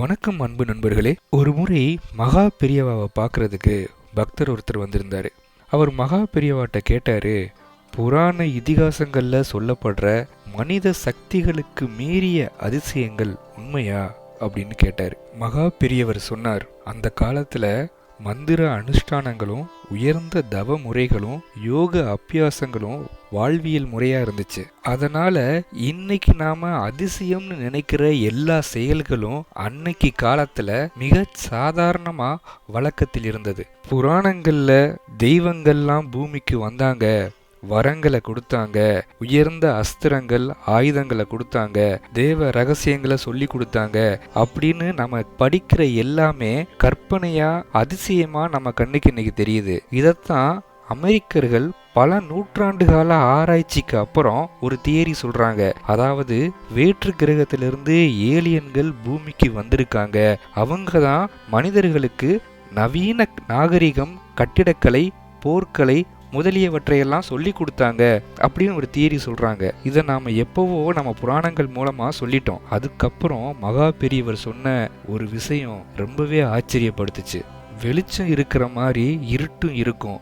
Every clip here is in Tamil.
வணக்கம் அன்பு நண்பர்களே. ஒரு முறை மகா பெரியவாவை பார்க்கறதுக்கு பக்தர் ஒருத்தர் வந்திருந்தாரு. அவர் மகா பெரியவாட்ட கேட்டாரு புராண இதிகாசங்கள்ல சொல்லப்படுற மனித சக்திகளுக்கு மீறிய அதிசயங்கள் உண்மையா? அப்படின்னு கேட்டார். மகா பெரியவர் சொன்னார் அந்த காலத்துல மந்திர அனுஷ்டானங்களும் உயர்ந்த தவ முறைகளும் யோக அபியாசங்களும் வாழ்வியல் முறையா இருந்துச்சு. அதனால இன்னைக்கு நாம அதிசயம்னு நினைக்கிற எல்லா செயல்களும் அன்னைக்கு காலத்துல மிக சாதாரணமா வழக்கத்தில் இருந்தது. புராணங்கள்ல தெய்வங்கள்லாம் பூமிக்கு வந்தாங்க. வரங்களை கொடுத்தாங்க. உயர்ந்த அஸ்திரங்கள் ஆயுதங்களை கொடுத்தாங்க. தேவ ரகசியங்களை சொல்லி கொடுத்தாங்க. அப்படின்னு நம்ம படிக்கிற எல்லாமே கற்பனையா அதிசயமா நம்ம கண்ணுக்கு இன்னைக்கு தெரியுது. இதைத்தான் அமெரிக்கர்கள் பல நூற்றாண்டு கால ஆராய்ச்சிக்கு அப்புறம் ஒரு தியரி சொல்றாங்க. அதாவது வேற்று கிரகத்திலிருந்து ஏலியன்கள் பூமிக்கு வந்திருக்காங்க. அவங்க தான் மனிதர்களுக்கு நவீன நாகரிகம் கட்டிடக்கலை போர்க்கலை முதலியவற்றையெல்லாம் சொல்லி கொடுத்தாங்க அப்படின்னு ஒரு தியரி சொல்றாங்க. இதை நாம எப்பவோ நம்ம புராணங்கள் மூலமா சொல்லிட்டோம். அதுக்கப்புறம் மகா பெரியவர் சொன்ன ஒரு விஷயம் ரொம்பவே ஆச்சரியப்படுத்துச்சு. வெளிச்சம் இருக்கிற மாதிரி இருட்டும் இருக்கும்.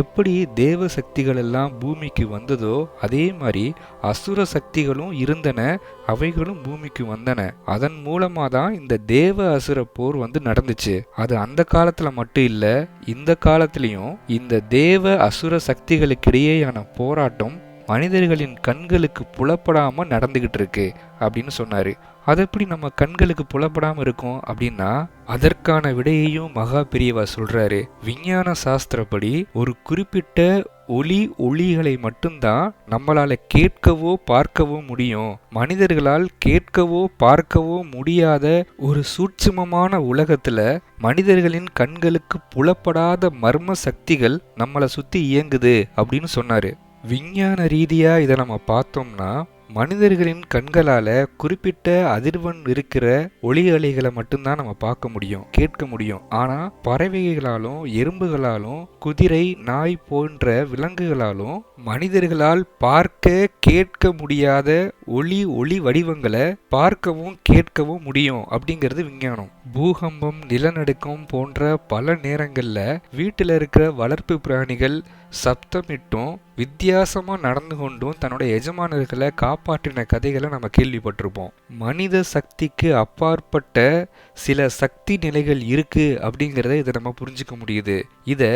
எப்படி தேவ சக்திகள் எல்லாம் பூமிக்கு வந்ததோ அதே மாதிரி அசுர சக்திகளும் இருந்தன அவைகளும் பூமிக்கு வந்தன. அதன் மூலமாக தான் இந்த தேவ அசுர போர் வந்து நடந்துச்சு. அது அந்த காலத்தில் மட்டும் இல்லை இந்த காலத்திலையும் இந்த தேவ அசுர சக்திகளுக்கிடையேயான போராட்டம் மனிதர்களின் கண்களுக்கு புலப்படாமல் நடந்துகிட்டு இருக்கு அப்படின்னு சொன்னார். அது எப்படி நம்ம கண்களுக்கு புலப்படாம இருக்கும் அப்படின்னா அதற்கான விடையையும் மகா பெரியவா சொல்றாரு. விஞ்ஞான சாஸ்திரப்படி ஒரு குறிப்பிட்ட ஒளி ஒளிகளை மட்டும்தான் நம்மளால கேட்கவோ பார்க்கவோ முடியும். மனிதர்களால் கேட்கவோ பார்க்கவோ முடியாத ஒரு சூட்சுமமான உலகத்துல மனிதர்களின் கண்களுக்கு புலப்படாத மர்ம சக்திகள் நம்மளை சுத்தி இயங்குது அப்படின்னு சொன்னாரு. விஞ்ஞான ரீதியா இதை நம்ம பார்த்தோம்னா மனிதர்களின் கண்களால குறிப்பிட்ட அதிர்வெண் இருக்கிற ஒளி அலைகளை மட்டும்தான் நம்ம பார்க்க முடியும் கேட்க முடியும். ஆனா பறவைகளாலும் எறும்புகளாலும் குதிரை நாய் போன்ற விலங்குகளாலும் மனிதர்களால் பார்க்க கேட்க முடியாத ஒளி ஒளி வடிவங்களை பார்க்கவும் கேட்கவும் முடியும் அப்படிங்கிறது விஞ்ஞானம். பூகம்பம் நிலநடுக்கம் போன்ற பல நேரங்களில் வீட்டில் இருக்கிற வளர்ப்பு பிராணிகள் சப்தமிட்டும் வித்தியாசமாக நடந்து கொண்டும் தன்னோட எஜமானர்களை காப்பாற்றின கதைகளை நம்ம கேள்விப்பட்டிருப்போம். மனித சக்திக்கு அப்பாற்பட்ட சில சக்தி நிலைகள் இருக்கு அப்படிங்கிறத இதை நம்ம புரிஞ்சுக்க முடியுது. இதை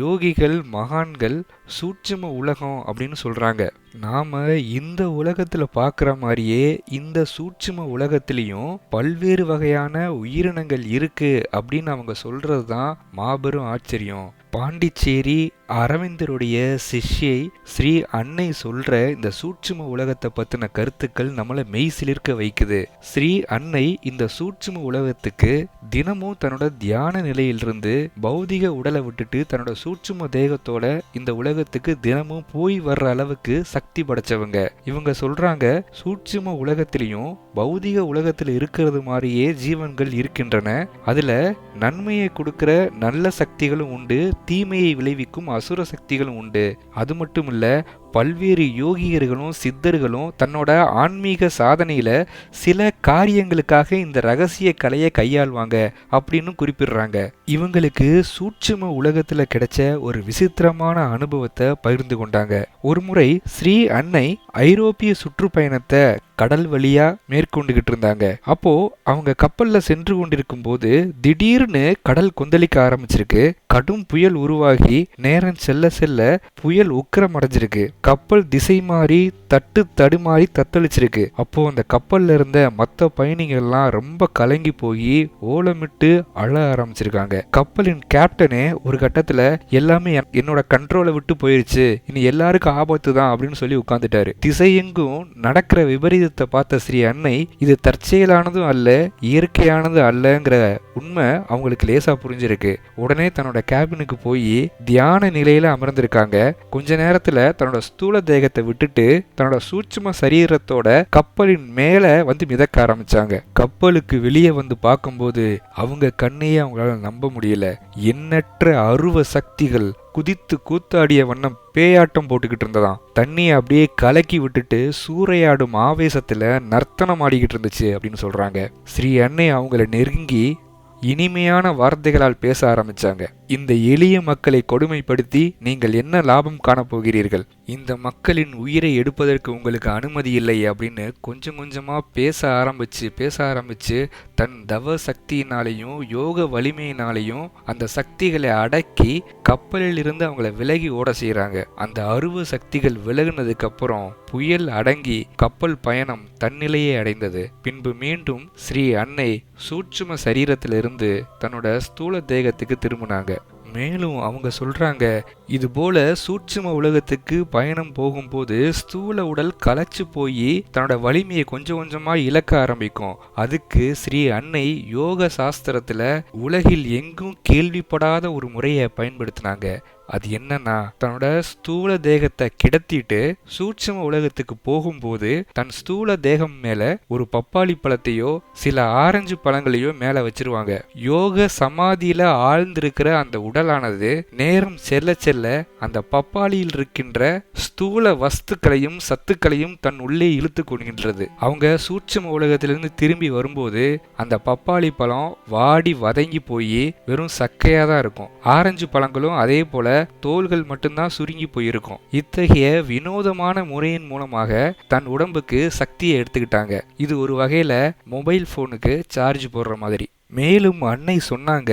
யோகிகள் மகான்கள் சூட்சும உலகம் அப்படின்னு சொல்கிறாங்க நாம் இந்த உலகத்தில் பார்க்குற மாதிரியே இந்த சூட்சும உலகத்திலையும் பல்வேறு வகையான உயிரினங்கள் இருக்குது அப்படின்னு அவங்க சொல்கிறது தான் மாபெரும் ஆச்சரியம். பாண்டிச்சேரி அரவிந்தருடைய சிஷ்யை ஸ்ரீ அன்னை சொல்ற இந்த சூட்சும உலகத்தை பத்தின கருத்துக்கள் நம்மளை மெய் சிலிர்க்க வைக்குது. ஸ்ரீ அன்னை இந்த சூட்சும உலகத்துக்கு தினமும் தன்னோட தியான நிலையிலிருந்து பௌதிக உடலை விட்டுட்டு தன்னோட சூட்சும தேகத்தோட இந்த உலகத்துக்கு தினமும் போய் வர்ற அளவுக்கு சக்தி படைச்சவங்க. இவங்க சொல்றாங்க சூட்சும உலகத்திலையும் பௌதிக உலகத்தில் இருக்கிறது மாதிரியே ஜீவன்கள் இருக்கின்றன. அதுல நன்மையை கொடுக்கிற நல்ல சக்திகளும் உண்டு தீமையை விளைவிக்கும் அசுர சக்திகளும் உண்டு. அது மட்டும் மட்டுமில்ல பல்வேறு யோகியர்களும் சித்தர்களும் தன்னோட ஆன்மீக சாதனையில சில காரியங்களுக்காக இந்த ரகசிய கலையை கையாள்வாங்க அப்படின்னு குறிப்பிடுறாங்க. இவங்களுக்கு சூட்சும உலகத்துல கிடைச்ச ஒரு விசித்திரமான அனுபவத்தை பகிர்ந்து கொண்டாங்க. ஒரு முறை ஸ்ரீ அன்னை ஐரோப்பிய சுற்றுப்பயணத்தை கடல் வழியா மேற்கொண்டுகிட்டு இருந்தாங்க. அப்போ அவங்க கப்பல்ல சென்று கொண்டிருக்கும் போது திடீர்னு கடல் கொந்தளிக்க ஆரம்பிச்சிருக்கு. கடும் புயல் உருவாகி நேரம் செல்ல செல்ல புயல் உக்கிரம் அடைஞ்சிருக்கு கப்பல் திசை மாறி தட்டு தடுமாறி தத்தளிச்சிருக்கு. அப்போ அந்த கப்பல்ல இருந்த மற்ற பயணிகள்லாம் ரொம்ப கலங்கி போய் ஓலமிட்டு அழ ஆரம்பிச்சிருக்காங்க. கப்பலின் கேப்டனே ஒரு கட்டத்துல எல்லாமே என்னோட கண்ட்ரோலை விட்டு போயிருச்சு. இனி எல்லாருக்கும் ஆபத்து தான் அப்படின்னு சொல்லி உட்காந்துட்டாரு திசையெங்கும் நடக்கிற விபரீதத்தை பார்த்த ஸ்ரீ அன்னை இது தற்செயலானதும் அல்ல இயற்கையானது அல்லங்கிற உண்மை அவங்களுக்கு லேசா புரிஞ்சிருக்கு. உடனே தன்னோட கேபினுக்கு போய் தியான நிலையில அமர்ந்திருக்காங்க. கொஞ்ச நேரத்துல தன்னோட ஸ்தூல தேகத்தை விட்டுட்டு தன்னோட சூட்சும சரீரத்தோட கப்பலின் மேல வந்து மிதக்க ஆரம்பிச்சாங்க. கப்பலுக்கு வெளியே வந்து பார்க்கும்போது அவங்க கண்ணையே அவங்களால நம்ப முடியல. எண்ணற்ற அருவ சக்திகள் குதித்து கூத்தாடிய வண்ணம் பேயாட்டம் போட்டுக்கிட்டு இருந்ததாம். தண்ணியை அப்படியே கலக்கி விட்டுட்டு சூறையாடும் ஆவேசத்துல நர்த்தனம் ஆடிக்கிட்டு இருந்துச்சு அப்படின்னு சொல்றாங்க. ஸ்ரீ அன்னை அவங்கள நெருங்கி இனிமையான வார்த்தைகளால் பேச ஆரம்பிச்சாங்க. இந்த எளிய மக்களை கொடுமைப்படுத்தி நீங்கள் என்ன லாபம் காணப்போகிறீர்கள்? இந்த மக்களின் உயிரை எடுப்பதற்கு உங்களுக்கு அனுமதி இல்லை அப்படின்னு கொஞ்சம் கொஞ்சமாக பேச ஆரம்பிச்சு பேச ஆரம்பிச்சு தன் தவ சக்தியினாலையும் யோக வலிமையினாலையும் அந்த சக்திகளை அடக்கி கப்பலில் இருந்து அவங்கள விலகி ஓட செய்கிறாங்க அந்த அருவ சக்திகள் விலகுனதுக்கு அப்புறம் புயல் அடங்கி கப்பல் பயணம் தன்னிலையை அடைந்தது. பின்பு மீண்டும் ஸ்ரீ அன்னை சூட்சும சரீரத்திலிருந்து தன்னோட ஸ்தூல தேகத்துக்கு திரும்பினாங்க. மேலும் அவங்க சொல்கிறாங்க இதுபோல சூட்சும உலகத்துக்கு பயணம் போகும்போது ஸ்தூல உடல் களைச்சு போய் தன்னோட வலிமையை கொஞ்சம் கொஞ்சமாக இழக்க ஆரம்பிக்கும். அதுக்கு ஸ்ரீ அன்னை யோக சாஸ்திரத்தில் உலகில் எங்கும் கேள்விப்படாத ஒரு முறையை பயன்படுத்தினாங்க. அது என்னன்னா தன்னோட ஸ்தூல தேகத்தை கிடத்திட்டு சூட்சம உலகத்துக்கு போகும்போது தன் ஸ்தூல தேகம் மேல ஒரு பப்பாளி பழத்தையோ சில ஆரஞ்சு பழங்களையோ மேல வச்சிருவாங்க. யோக சமாதியில ஆழ்ந்திருக்கிற அந்த உடலானது நேரம் செல்ல செல்ல அந்த பப்பாளியில் இருக்கின்ற ஸ்தூல வஸ்துக்களையும் சத்துக்களையும் தன் உள்ளே இழுத்து கொள்கின்றது. அவங்க சூட்சம உலகத்திலிருந்து திரும்பி வரும்போது அந்த பப்பாளி பழம் வாடி வதங்கி போய் வெறும் சக்கையா தான் இருக்கும். ஆரஞ்சு பழங்களும் அதே போல தோள்கள் மட்டும்தான் சுருங்கி போயிருக்கும். இத்தகைய வினோதமான முறையின் மூலமாக தன் உடம்புக்கு சக்தியை எடுத்துக்கிட்டாங்க. இது ஒரு வகையில மொபைல் போனுக்கு சார்ஜ் போடுற மாதிரி. மேலும் அன்னை சொன்னாங்க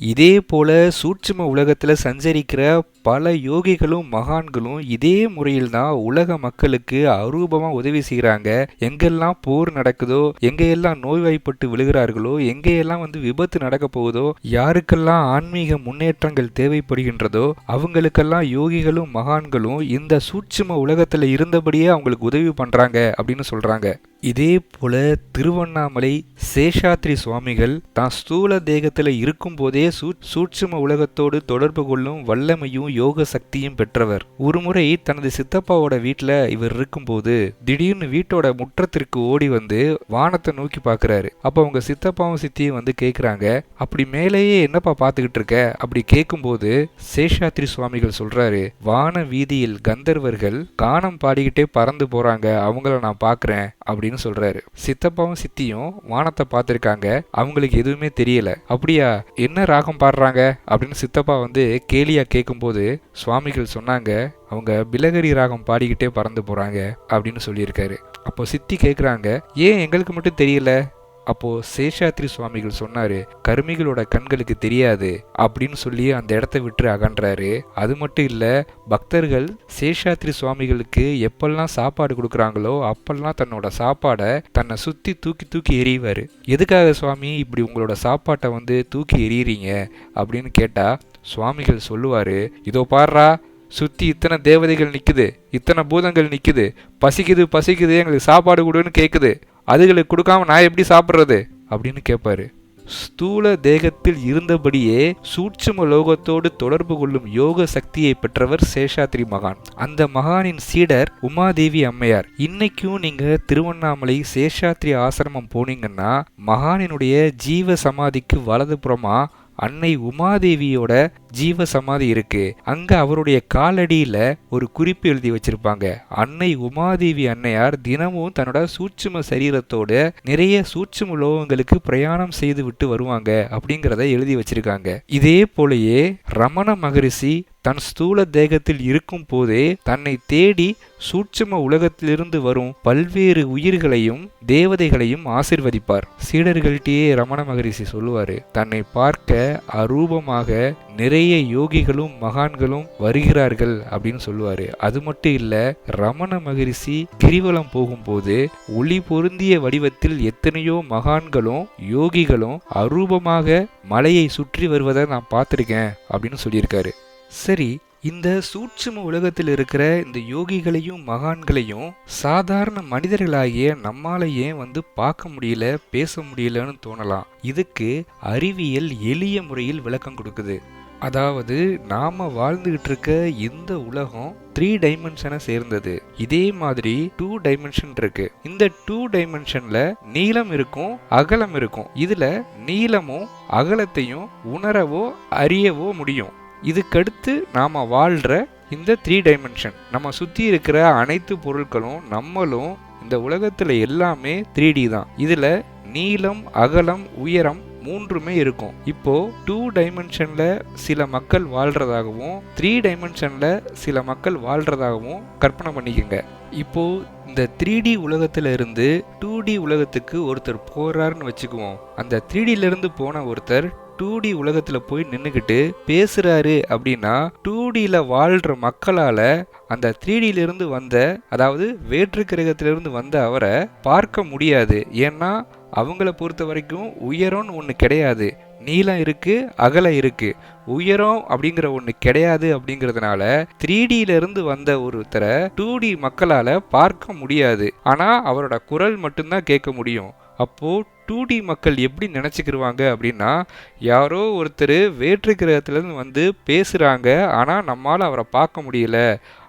இதே போல சூட்சும உலகத்தில் சஞ்சரிக்கிற பல யோகிகளும் மகான்களும் இதே முறையில் தான் உலக மக்களுக்கு அரூபமாக உதவி செய்கிறாங்க எங்கெல்லாம் போர் நடக்குதோ எங்கெல்லாம் நோய்வாய்ப்பட்டு விழுகிறார்களோ எங்கெல்லாம் வந்து விபத்து நடக்க போகுதோ யாருக்கெல்லாம் ஆன்மீக முன்னேற்றங்கள் தேவைப்படுகின்றதோ அவங்களுக்கெல்லாம் யோகிகளும் மகான்களும் இந்த சூட்சும உலகத்தில் இருந்தபடியே அவங்களுக்கு உதவி பண்ணுறாங்க அப்படின்னு சொல்கிறாங்க இதே போல திருவண்ணாமலை சேஷாத்ரி சுவாமிகள் தான் ஸ்தூல தேகத்தில் இருக்கும்போதே சூ சூட்சும உலகத்தோடு தொடர்பு கொள்ளும் வல்லமையும் யோக சக்தியும் பெற்றவர். ஒருமுறை தனது சித்தப்பாவோட வீட்டுல இவர் இருக்கும்போது திடீர்னு வீட்டோட முற்றத்திற்கு ஓடி வந்து வானத்தை நோக்கி பார்க்குறாரு அப்ப அவங்க சித்தப்பாவும் சித்தியும் வந்து கேட்குறாங்க அப்படி மேலேயே என்னப்பா பார்த்துக்கிட்டு இருக்க? அப்படி கேட்கும்போது சேஷாத்ரி சுவாமிகள் சொல்றாரு வான வீதியில் கந்தர்வர்கள் கானம் பாடிக்கிட்டே பறந்து போறாங்க அவங்கள நான் பார்க்குறேன் அப்படின்னு சொல்றாரு. சித்தப்பாவும் சித்தியும் வானத்தை பார்த்துருக்காங்க அவங்களுக்கு எதுவுமே தெரியல. அப்படியா என்ன ராகம் பாடுறாங்க அப்படின்னு சித்தப்பா வந்து கேலியா கேட்கும்போது சுவாமிகள் சொன்னாங்க அவங்க பிலகரி ராகம் பாடிக்கிட்டே பறந்து போறாங்க அப்படின்னு சொல்லியிருக்காரு. அப்போ சித்தி கேட்குறாங்க ஏன் எங்களுக்கு மட்டும் தெரியல? அப்போது சேஷாத்ரி சுவாமிகள் சொன்னாரு கருமிகளோட கண்களுக்கு தெரியாது அப்படின்னு சொல்லி அந்த இடத்த விட்டு அகன்றாரு. அது மட்டும் இல்லை பக்தர்கள் சேஷாத்ரி சுவாமிகளுக்கு எப்பெல்லாம் சாப்பாடு கொடுக்குறாங்களோ அப்பெல்லாம் தன்னோட சாப்பாடை தன்னை சுற்றி தூக்கி தூக்கி எறிவார். எதுக்காக சுவாமி இப்படி உங்களோட சாப்பாட்டை வந்து தூக்கி எறியறீங்க? அப்படின்னு கேட்டால் சுவாமிகள் சொல்லுவார் இதோ பாடுறா சுற்றி இத்தனை தேவதைகள் நிற்குது இத்தனை பூதங்கள் நிற்குது பசிக்குது பசிக்குது எங்களுக்கு சாப்பாடு கொடுன்னு கேட்குது அதுகளுக்கு கொடுக்காம நான் எப்படி சாப்பிட்றது? அப்படின்னு கேட்பாரு. ஸ்தூல தேகத்தில் இருந்தபடியே சூட்சும லோகத்தோடு தொடர்பு கொள்ளும் யோக சக்தியை பெற்றவர் சேஷாத்ரி மகான். அந்த மகானின் சீடர் உமாதேவி அம்மையார். இன்னைக்கும் நீங்க திருவண்ணாமலை சேஷாத்ரி ஆசிரமம் போனீங்கன்னா மகானினுடைய ஜீவ சமாதிக்கு வலதுபுறமா அன்னை உமாதேவியோட ஜீவ சமாதி இருக்கு. அங்க அவருடைய காலடியில ஒரு குறிப்பு எழுதி வச்சிருப்பாங்க. அன்னை உமாதேவி அன்னையார் தினமும் தன்னோட சூட்சும சரீரத்தோட நிறைய சூட்சும லோகங்களுக்கு பிரயாணம் செய்து விட்டு வருவாங்க அப்படிங்கிறத எழுதி வச்சிருக்காங்க. இதே போலயே ரமண மகரிஷி தன் ஸ்தூல தேகத்தில் இருக்கும் போதே தன்னை தேடி சூட்சும உலகத்திலிருந்து வரும் பல்வேறு உயிர்களையும் தேவதைகளையும் ஆசிர்வதிப்பார். சீடர்கள்ட்டயே ரமண மகரிஷி சொல்லுவாரு தன்னை பார்க்க அரூபமாக நிறைய யோகிகளும் மகான்களும் வருகிறார்கள் அப்படின்னு சொல்லுவாரு. அது மட்டும் இல்ல ரமண மகரிஷி கிரிவலம் போகும்போது ஒளி பொருந்திய வடிவத்தில் எத்தனையோ மகான்களும் யோகிகளும் அரூபமாக மலையை சுற்றி வருவதை நான் பார்த்துருக்கேன் அப்படின்னு சொல்லியிருக்காரு. சரி இந்த சூட்சும உலகத்தில் இருக்கிற இந்த யோகிகளையும் மகான்களையும் சாதாரண மனிதர்களாகிய நம்மால ஏன் வந்து பார்க்க முடியல பேச முடியலன்னு தோணலாம். இதுக்கு அறிவியல் எளிய முறையில் விளக்கம் கொடுக்குது. அதாவது நாம வாழ்ந்துகிட்டு இருக்க இந்த உலகம் த்ரீ டைமென்ஷனை சேர்ந்தது. இதே மாதிரி டூ டைமென்ஷன் இருக்கு. இந்த டூ டைமென்ஷன்ல நீளம் இருக்கும் அகலம் இருக்கும். இதுல நீளமும் அகலத்தையும் உணரவோ அறியவோ முடியும். இதுக்கடுத்து நாம வாழ்ற இந்த த்ரீ டைமென்ஷன் நம்ம சுத்தி இருக்கிற அனைத்து பொருட்களும் நம்மளும் இந்த உலகத்துல எல்லாமே த்ரீ டி தான். இதுல நீளம் அகலம் உயரம் மூன்றுமே இருக்கும். இப்போ டூ டைமென்ஷன்ல சில மக்கள் வாழ்றதாகவும் த்ரீ டைமென்ஷன்ல சில மக்கள் வாழ்றதாகவும் கற்பனை பண்ணிக்கோங்க. இப்போ இந்த த்ரீ டி உலகத்துல இருந்து டூ டி உலகத்துக்கு ஒருத்தர் போறாருன்னு வச்சுக்குவோம். அந்த த்ரீ இருந்து போன ஒருத்தர் டூ டி உலகத்துல போய் நின்றுக்கிட்டு பேசுறாரு அப்படின்னா டூ டியில் வாழ்ற மக்களால அந்த த்ரீ வந்த அதாவது வேற்று கிரகத்திலிருந்து வந்த அவரை பார்க்க முடியாது. ஏன்னா அவங்கள பொறுத்த வரைக்கும் உயரம்னு ஒன்று கிடையாது. நீளம் இருக்குது அகலம் இருக்குது உயரம் அப்படிங்கிற ஒன்று கிடையாது அப்படிங்கிறதுனால த்ரீ இருந்து வந்த ஒருத்தரை டூ டி மக்களால் பார்க்க முடியாது. ஆனால் அவரோட குரல் மட்டும்தான் கேட்க முடியும். அப்போது டூ டி மக்கள் எப்படி நினச்சிக்கிருவாங்க அப்படின்னா யாரோ ஒருத்தர் வேற்று கிரகத்துலேருந்து வந்து பேசுகிறாங்க ஆனால் நம்மளால் அவரை பார்க்க முடியல.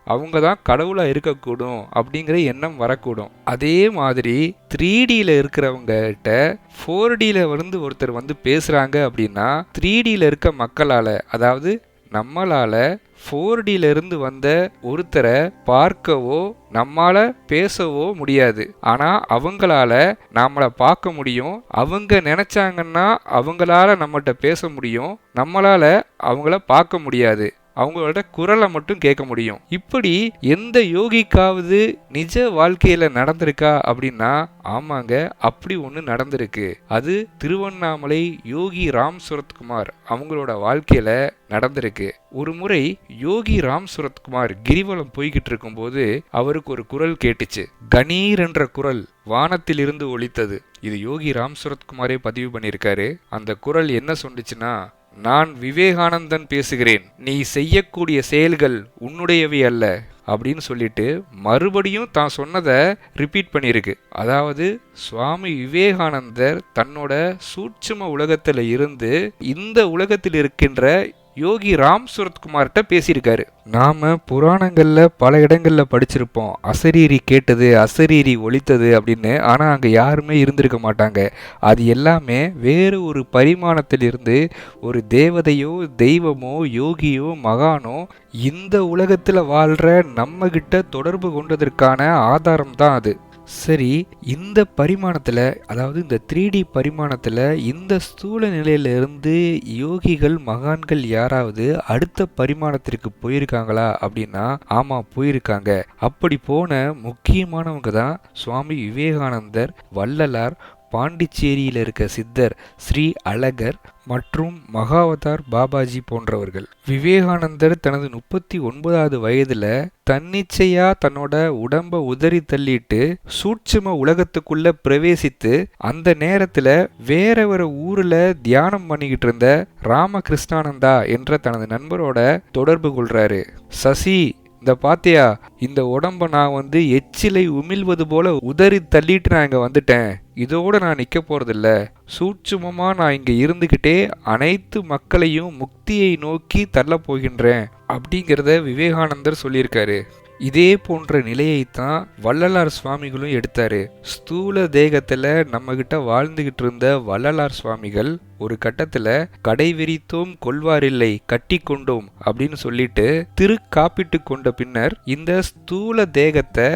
அவங்க தான் கடவுளாக இருக்கக்கூடும் அப்படிங்கிற எண்ணம் வரக்கூடும். அதே மாதிரி த்ரீ டியில் இருக்கிறவங்ககிட்ட ஃபோர் டியில் வந்து ஒருத்தர் வந்து பேசுகிறாங்க அப்படின்னா த்ரீ டியில் இருக்க மக்களால் அதாவது நம்மளால் ஃபோர் இருந்து வந்த ஒருத்தரை பார்க்கவோ நம்மால பேசவோ முடியாது. ஆனால் அவங்களால நம்மளை பார்க்க முடியும். அவங்க நினச்சாங்கன்னா அவங்களால நம்மகிட்ட பேச முடியும். நம்மளால அவங்கள பார்க்க முடியாது. அவங்களோட குரலை மட்டும் கேட்க முடியும். இப்படி எந்த யோகிக்காவது நிஜ வாழ்க்கையில நடந்திருக்கா அப்படின்னா ஆமாங்க அப்படி ஒன்று நடந்திருக்கு. அது திருவண்ணாமலை யோகி ராம் சுரத்குமார் அவங்களோட வாழ்க்கையில நடந்திருக்கு. ஒரு முறை யோகி ராம் சுரத்குமார் கிரிவலம் போய்கிட்டு இருக்கும்போது அவருக்கு ஒரு குரல் கேட்டுச்சு. கணீர் என்ற குரல் வானத்தில் இருந்து இது யோகி ராம் சுரத்குமாரே பதிவு பண்ணியிருக்காரு. அந்த குரல் என்ன சொன்னிச்சுன்னா நான் விவேகானந்தன் பேசுகிறேன். நீ செய்யக்கூடிய செயல்கள் உன்னுடையவை அல்ல அப்படின்னு சொல்லிட்டு மறுபடியும் தான் சொன்னதை ரிப்பீட் பண்ணியிருக்கு. அதாவது சுவாமி விவேகானந்தர் தன்னோட சூட்சும உலகத்தில் இருந்து இந்த உலகத்தில் இருக்கின்ற யோகி ராம் சுரத்குமார்கிட்ட பேசியிருக்காரு. நாம புராணங்களில் பல இடங்களில் படிச்சிருப்போம். அசரீரி கேட்டது அசரீரி ஒழித்தது அப்படின்னு. ஆனால் அங்கே யாருமே இருந்திருக்க மாட்டாங்க. அது எல்லாமே வேறு ஒரு பரிமாணத்தில் இருந்து ஒரு தேவதையோ தெய்வமோ யோகியோ மகானோ இந்த உலகத்தில் வாழ்கிற நம்மகிட்ட தொடர்பு கொண்டதற்கான ஆதாரம் தான் அது. சரி இந்த பரிமாணத்தில் அதாவது இந்த த்ரீ டி பரிமாணத்தில் இந்த ஸ்தூல நிலையிலிருந்து யோகிகள் மகான்கள் யாராவது அடுத்த பரிமாணத்திற்கு போயிருக்காங்களா அப்படின்னா ஆமாம் போயிருக்காங்க. அப்படி போன முக்கியமானவங்க தான் சுவாமி விவேகானந்தர் வள்ளலார் பாண்டிச்சேரியில் இருக்க சித்தர் ஸ்ரீ அழகர் மற்றும் மகாவதார் பாபாஜி போன்றவர்கள். விவேகானந்தர் தனது முப்பத்தி ஒன்பதாவது வயதுல தன்னிச்சையா தன்னோட உடம்ப உதறி தள்ளிட்டு சூட்சும உலகத்துக்குள்ள பிரவேசித்து அந்த நேரத்துல வேற ஒரு ஊர்ல தியானம் பண்ணிக்கிட்டு இருந்த ராமகிருஷ்ணானந்தா என்ற தனது நண்பரோட தொடர்பு கொள்றாரு. சசி இந்த பாத்தியா இந்த உடம்ப நான் வந்து எச்சிலை உமிழ்வது போல உதறி தள்ளிட்டு நான் இங்கே வந்துட்டேன். இதோட நான் நிற்க போகிறதில்ல சூட்சுமமாக நான் இங்கே இருந்துக்கிட்டே அனைத்து மக்களையும் முக்தியை நோக்கி தள்ள போகின்றேன். அப்படிங்கிறத விவேகானந்தர் சொல்லியிருக்காரு. இதே போன்ற நிலையைத்தான் வள்ளலார் சுவாமிகளும் எடுத்தாரு. ஸ்தூல தேகத்துல நம்ம கிட்ட வாழ்ந்துகிட்டு இருந்த வள்ளலார் சுவாமிகள் ஒரு கட்டத்துல கடை விரித்தோம் கொள்வாரில்லை கட்டி கொண்டோம் அப்படின்னு சொல்லிட்டு திரு காப்பிட்டு கொண்ட பின்னர் இந்த ஸ்தூல தேகத்தை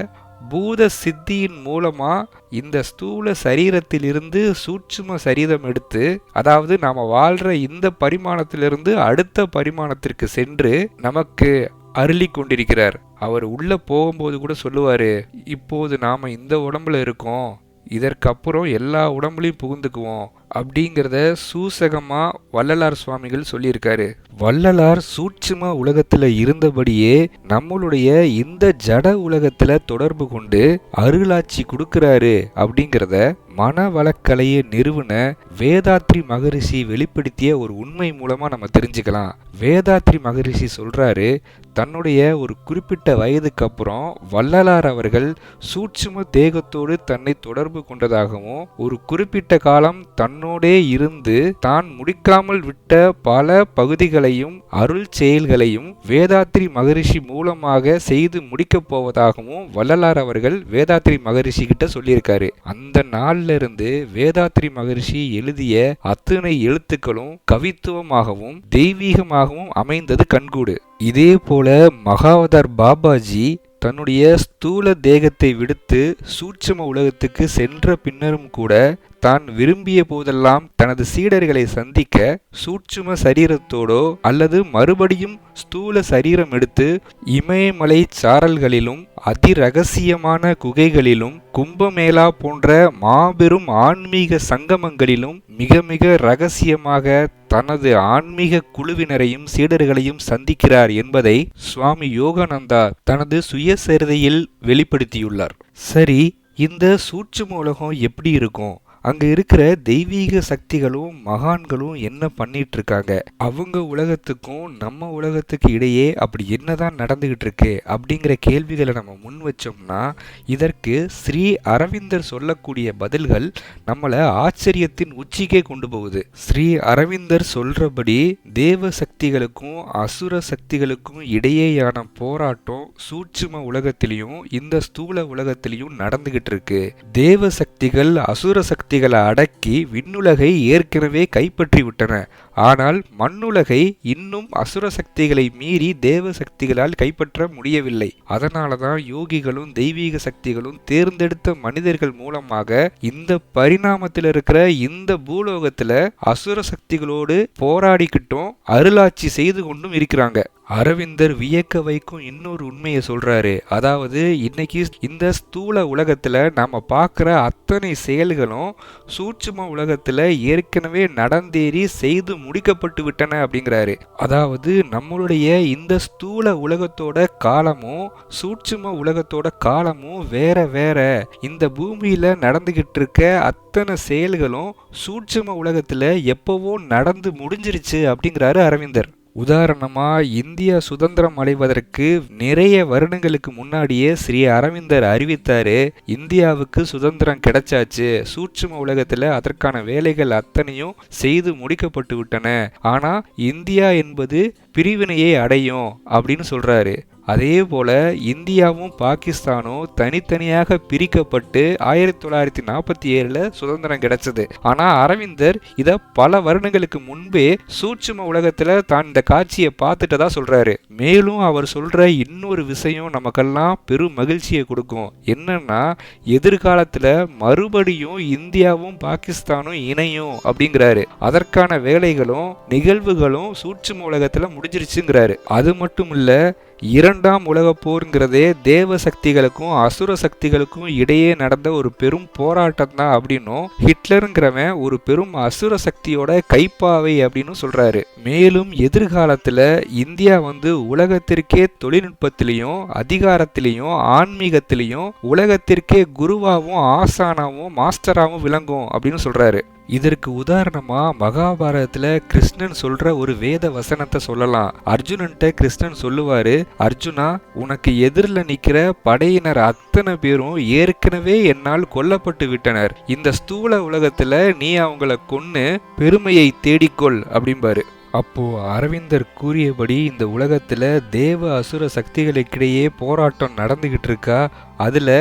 பூத சித்தியின் மூலமா இந்த ஸ்தூல சரீரத்திலிருந்து சூட்சும சரீரம் எடுத்து அதாவது நாம வாழ்ற இந்த பரிமாணத்திலிருந்து அடுத்த பரிமாணத்திற்கு சென்று நமக்கு அருளி கொண்டிருக்கிறார் அவர் உள்ள போகும்போது கூட சொல்லுவார் இப்போது நாம் இந்த உடம்புல இருக்கோம். இதற்கப்புறம் எல்லா உடம்புலையும் புகுந்துக்குவோம். அப்படிங்கிறத சூசகமா வள்ளலார் சுவாமிகள் சொல்லியிருக்காரு. வள்ளலார் சூட்சும உலகத்துல இருந்தபடியே நம்மளுடைய இந்த ஜட உலகத்துல தொடர்பு கொண்டு அருளாட்சி கொடுக்கிறாரு அப்படிங்கிறத மனவளக்கலையை நிறுவன வேதாத்ரி மகரிஷி வெளிப்படுத்திய ஒரு உண்மை மூலமா நம்ம தெரிஞ்சுக்கலாம். வேதாத்ரி மகரிஷி சொல்றாரு தன்னுடைய ஒரு குறிப்பிட்ட வயதுக்கு அப்புறம் வள்ளலார் அவர்கள் சூட்சும தேகத்தோடு தன்னை தொடர்பு கொண்டதாகவும் ஒரு குறிப்பிட்ட காலம் தன்னுடைய தன்னோடே இருந்து தான் முடிக்காமல் விட்ட பல பகுதிகளையும் அருள் செயல்களையும் வேதாத்ரி மகரிஷி மூலமாக செய்து முடிக்கப் போவதாகவும் வள்ளலார் அவர்கள் வேதாத்ரி மகரிஷி கிட்ட சொல்லியிருக்காரு. அந்த நாள்ல இருந்து வேதாத்ரி மகரிஷி எழுதிய அத்தனை எழுத்துக்களும் கவித்துவமாகவும் தெய்வீகமாகவும் அமைந்தது கண்கூடு. இதே போல மகாவதார் பாபாஜி தன்னுடைய ஸ்தூல தேகத்தை விடுத்து சூட்சும உலகத்துக்கு சென்ற பின்னரும் கூட தான் விரும்பிய போதெல்லாம் தனது சீடர்களை சந்திக்க சூட்சும சரீரத்தோடோ அல்லது மறுபடியும் ஸ்தூல சரீரம் எடுத்து இமயமலை சாரல்களிலும் அதிரகசியமான குகைகளிலும் கும்பமேளா போன்ற மாபெரும் ஆன்மீக சங்கமங்களிலும் மிக மிக ரகசியமாக தனது ஆன்மீக குழுவினரையும் சீடர்களையும் சந்திக்கிறார் என்பதை சுவாமி யோகானந்தா தனது சுயசரிதையில் வெளிப்படுத்தியுள்ளார். சரி இந்த சூட்சும உலகம் எப்படி இருக்கும்? அங்கே இருக்கிற தெய்வீக சக்திகளும் மகான்களும் என்ன பண்ணிட்டு இருக்காங்க அவங்க உலகத்துக்கும் நம்ம உலகத்துக்கு இடையே அப்படி என்னதான் நடந்துகிட்டு இருக்கு அப்படிங்கிற கேள்விகளை நம்ம முன் வச்சோம்னா இதற்கு ஸ்ரீ அரவிந்தர் சொல்லக்கூடிய பதில்கள் நம்மளை ஆச்சரியத்தின் உச்சிக்கே கொண்டு போகுது. ஸ்ரீ அரவிந்தர் சொல்றபடி தேவ சக்திகளுக்கும் அசுர சக்திகளுக்கும் இடையேயான போராட்டம் சூட்சும உலகத்திலையும் இந்த ஸ்தூல உலகத்திலையும் நடந்துகிட்டு இருக்கு தேவ சக்திகள் அசுர சக்தி சக்திகளை அடக்கி விண்ணுலகை ஏற்கனவே கைப்பற்றி விட்டன ஆனால் மண்ணுலகை இன்னும் அசுர சக்திகளை மீறி தேவ சக்திகளால் கைப்பற்ற முடியவில்லை. அதனால தான் யோகிகளும் தெய்வீக சக்திகளும் தேர்ந்தெடுத்த மனிதர்கள் மூலமாக இந்த பரிணாமத்தில் இருக்கிற இந்த பூலோகத்துல அசுர சக்திகளோடு போராடிக்கிட்டும் அருளாட்சி செய்து கொண்டும் இருக்கிறாங்க. அரவிந்தர் வியக்க வைக்கும் இன்னொரு உண்மையை சொல்றாரு. அதாவது இன்னைக்கு இந்த ஸ்தூல உலகத்துல நாம பார்க்குற அத்தனை செயல்களும் சூட்சும உலகத்துல ஏற்கனவே நடந்தேறி செய்து முடிக்கப்பட்டு விட்டன அப்படிங்கிறாரு. அதாவது நம்மளுடைய இந்த ஸ்தூல உலகத்தோட காலமும் சூட்சும உலகத்தோட காலமும் வேற வேற. இந்த பூமியில நடந்துகிட்டு இருக்க அத்தனை செயல்களும் சூட்சும உலகத்துல எப்பவோ நடந்து முடிஞ்சிருச்சு அப்படிங்கிறாரு அரவிந்தர். உதாரணமா இந்தியா சுதந்திரம் அடைவதற்கு நிறைய வருடங்களுக்கு முன்னாடியே ஸ்ரீ அரவிந்தர் அறிவித்தாரு இந்தியாவுக்கு சுதந்திரம் கிடைச்சாச்சு சூட்சும உலகத்துல அதற்கான வேலைகள் அத்தனையும் செய்து முடிக்கப்பட்டு விட்டன. ஆனா இந்தியா என்பது பிரிவினையை அடையும் அப்படின்னு சொல்றாரு. அதே போல இந்தியாவும் பாகிஸ்தானும் தனித்தனியாக பிரிக்கப்பட்டு ஆயிரத்தி தொள்ளாயிரத்தி நாற்பத்தி ஏழில் சுதந்திரம் கிடைச்சது. ஆனால் அரவிந்தர் இதை பல வருடங்களுக்கு முன்பே சூட்சும உலகத்தில் தான் இந்த காட்சியை பார்த்துட்டதா சொல்கிறாரு மேலும் அவர் சொல்கிற இன்னொரு விஷயம் நமக்கெல்லாம் பெரும் மகிழ்ச்சியை கொடுக்கும். என்னன்னா எதிர்காலத்தில் மறுபடியும் இந்தியாவும் பாகிஸ்தானும் இணையும் அப்படிங்கிறாரு. அதற்கான வேலைகளும் நிகழ்வுகளும் சூட்சும உலகத்தில் முடிஞ்சிருச்சுங்கிறாரு. அது மட்டும் இல்லை இரண்டாம் உலக போருங்கிறதே தேவ சக்திகளுக்கும் அசுர சக்திகளுக்கும் இடையே நடந்த ஒரு பெரும் போராட்டம் தான் அப்படின்னும் ஹிட்லருங்கிறவன் ஒரு பெரும் அசுர சக்தியோட கைப்பாவை அப்படின்னு சொல்றாரு. மேலும் எதிர்காலத்துல இந்தியா வந்து உலகத்திற்கே தொழில்நுட்பத்திலையும் அதிகாரத்திலையும் ஆன்மீகத்திலையும் உலகத்திற்கே குருவாவும் ஆசானாவும் மாஸ்டராகவும் விளங்கும் அப்படின்னு சொல்றாரு. இதற்கு உதாரணமா மகாபாரதத்துல கிருஷ்ணன் சொல்ற ஒரு வேத வசனத்தை சொல்லலாம். அர்ஜுனன்ட்ட கிருஷ்ணன் சொல்லுவாரு அர்ஜுனா உனக்கு எதிரில் நிக்கிற படையினர் அத்தனை பேரும் ஏற்கனவே என்னால் கொல்லப்பட்டு விட்டனர். இந்த ஸ்தூல உலகத்துல நீ அவங்கள கொன்னு பெருமையை தேடிக்கொள் அப்படிம்பாரு. அப்போது அரவிந்தர் கூறியபடி இந்த உலகத்தில் தேவ அசுர சக்திகளுக்கிடையே போராட்டம் நடந்துக்கிட்டு இருக்கா? அதில்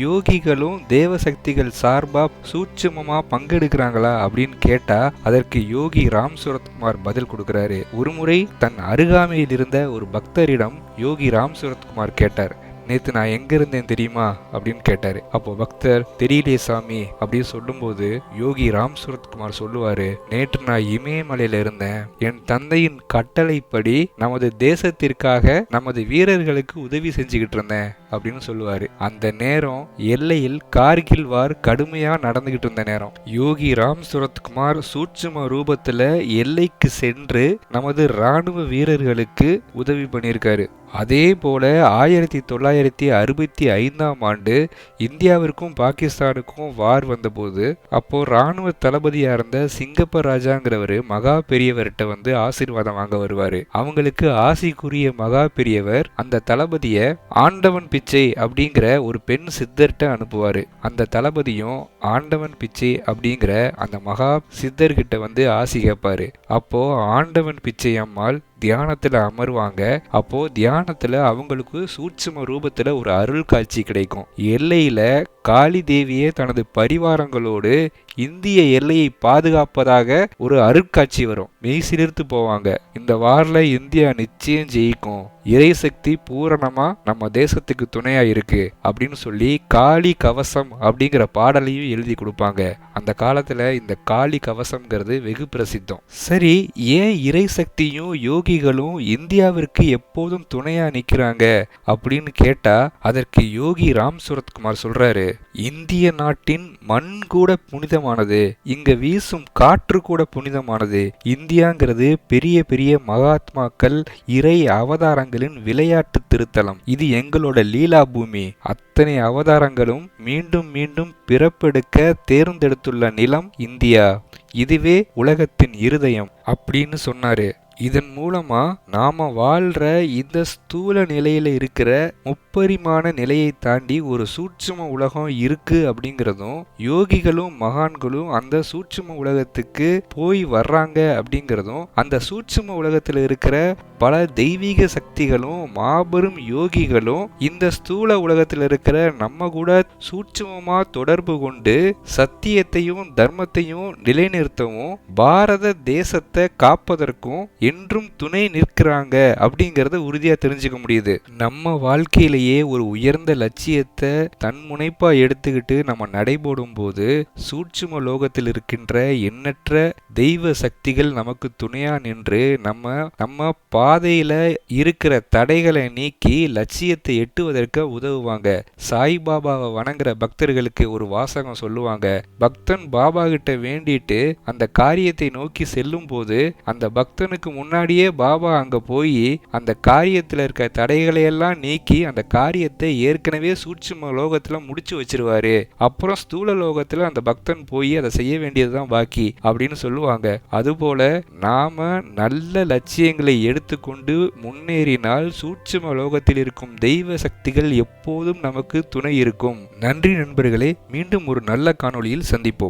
யோகிகளும் தேவ சக்திகள் சார்பாக சூட்சமமாக பங்கெடுக்கிறாங்களா அப்படின்னு கேட்டால் அதற்கு யோகி ராம் சுரத்குமார் பதில் கொடுக்குறாரு. ஒருமுறை தன் அருகாமையில் இருந்த ஒரு பக்தரிடம் யோகி ராம் சுரத்குமார் கேட்டார் நேத்து நான் எங்க இருந்தேன் தெரியுமா? அப்படின்னு கேட்டாரு. அப்போ பக்தர் தெரியலையே சாமி அப்படின்னு சொல்லும்போது யோகி ராம் சுரத்குமார் சொல்லுவாரு நேற்று நான் இமயமலையில இருந்தேன். என் தந்தையின் கட்டளைப்படி நமது தேசத்திற்காக நமது வீரர்களுக்கு உதவி செஞ்சுக்கிட்டு இருந்தேன். அப்படின்னு சொல்லுவாரு. அந்த நேரம் எல்லையில் கார்கில் வார் கடுமையா நடந்துகிட்டு இருந்த நேரம். யோகி ராம் சுரத்குமார் சூட்சும ரூபத்துல எல்லைக்கு சென்று நமது ராணுவ வீரர்களுக்கு உதவி பண்ணியிருக்காரு. அதே போல ஆயிரத்தி தொள்ளாயிரத்தி அறுபத்தி ஐந்தாம் ஆண்டு இந்தியாவிற்கும் பாகிஸ்தானுக்கும் வார் வந்தபோது அப்போ ராணுவ தளபதியா இருந்த சிங்கப்ப ராஜாங்கிறவர் மகா பெரியவர்கிட்ட வந்து ஆசீர்வாதம் வாங்க வருவாரு. அவங்களுக்கு ஆசி கூறிய மகா பெரியவர் அந்த தளபதிய ஆண்டவன் பிச்சை அப்படிங்கிற ஒரு பெண் சித்தர்கிட்ட அனுப்புவாரு. அந்த தளபதியும் ஆண்டவன் பிச்சை அப்படிங்கிற அந்த மகா சித்தர்கிட்ட வந்து ஆசி கேட்பாரு. அப்போ ஆண்டவன் பிச்சை அம்மாள் தியானத்துல அமருவாங்க. அப்போ தியானத்துல அவங்களுக்கு சூட்சும ரூபத்துல ஒரு அருள் காட்சி கிடைக்கும். எல்லையில காளி தேவியே தனது பரிவாரங்களோடு இந்திய எல்லையை பாதுகாப்பதாக ஒரு அருட்காட்சி வரும். மெய் சிலிர்த்து போவாங்க. இந்த வாரில் இந்தியா நிச்சயம் ஜெயிக்கும். இறைசக்தி பூரணமா நம்ம தேசத்துக்கு துணையா இருக்கு அப்படின்னு சொல்லி காளி கவசம் அப்படிங்கிற பாடலையும் எழுதி கொடுப்பாங்க. அந்த காலத்துல இந்த காளி கவசம்ங்கிறது வெகு பிரசித்தம். சரி ஏன் இறைசக்தியும் யோகிகளும் இந்தியாவிற்கு எப்போதும் துணையா நிக்கிறாங்க அப்படின்னு கேட்டா அதற்கு யோகி ராம் சுரத்குமார் சொல்றாரு இந்திய நாட்டின் மண் கூட புனிதமானது இங்க வீசும் காற்று கூட புனிதமானது. இந்தியாங்கிறது பெரிய பெரிய மகாத்மாக்கள் இறை அவதாரங்களின் விளையாட்டு திருத்தலம். இது எங்களோட லீலா பூமி. அத்தனை அவதாரங்களும் மீண்டும் மீண்டும் பிறப்பெடுக்க தேர்ந்தெடுத்துள்ள நிலம் இந்தியா. இதுவே உலகத்தின் இருதயம் அப்படின்னு சொன்னாரு. இதன் மூலமா நாம வாழ்ற இந்த ஸ்தூல நிலையில இருக்கிற முப்பரிமாண நிலையை தாண்டி ஒரு சூட்சும உலகம் இருக்கு அப்படிங்கிறதும் யோகிகளும் மகான்களும் அந்த சூட்சும உலகத்துக்கு போய் வர்றாங்க அப்படிங்கிறதும் அந்த சூட்சும உலகத்துல இருக்கிற பல தெய்வீக சக்திகளும் மாபெரும் யோகிகளும் இந்த ஸ்தூல உலகத்தில் இருக்கிற நம்ம கூட சூட்சுமமா தொடர்பு கொண்டு சத்தியத்தையும் தர்மத்தையும் நிலைநிறுத்தவும் பாரத தேசத்தை காப்பதற்கும் என்றும் துணை நிற்கிறாங்க அப்படிங்கறத உறுதியா தெரிஞ்சுக்க முடியுது. நம்ம வாழ்க்கையிலேயே ஒரு உயர்ந்த லட்சியத்தை தன்முனைப்பா எடுத்துக்கிட்டு நம்ம நடைபோடும் போது சூட்சும லோகத்தில் இருக்கின்ற எண்ணற்ற தெய்வ சக்திகள் நமக்கு துணையா நின்று நம்ம நம்ம பாதையில இருக்கிற தடைகளை நீக்கி லட்சியத்தை எட்டுவதற்கு உதவுவாங்க. சாய்பாபாவை வணங்குற பக்தர்களுக்கு ஒரு வாசகம் சொல்லுவாங்க. பக்தன் பாபா கிட்ட வேண்டிட்டு அந்த காரியத்தை நோக்கி செல்லும் போது அந்த பக்தனுக்கு முன்னாடியே பாபா அங்கே போய் அந்த காரியத்தில் இருக்க தடைகளையெல்லாம் நீக்கி அந்த காரியத்தை ஏற்கனவே சூட்சும லோகத்தில் முடிச்சு வச்சிருவாரு. அப்புறம் ஸ்தூல லோகத்தில் அந்த பக்தன் போய் அதை செய்ய வேண்டியதுதான் பாக்கி அப்படின்னு சொல்லுவாங்க. அதுபோல நாம நல்ல லட்சியங்களை எடுத்துக்கொண்டு முன்னேறினால் சூட்சும லோகத்தில் இருக்கும் தெய்வ சக்திகள் எப்போதும் நமக்கு துணை இருக்கும். நன்றி நண்பர்களே மீண்டும் ஒரு நல்ல காணொளியில் சந்திப்போம்.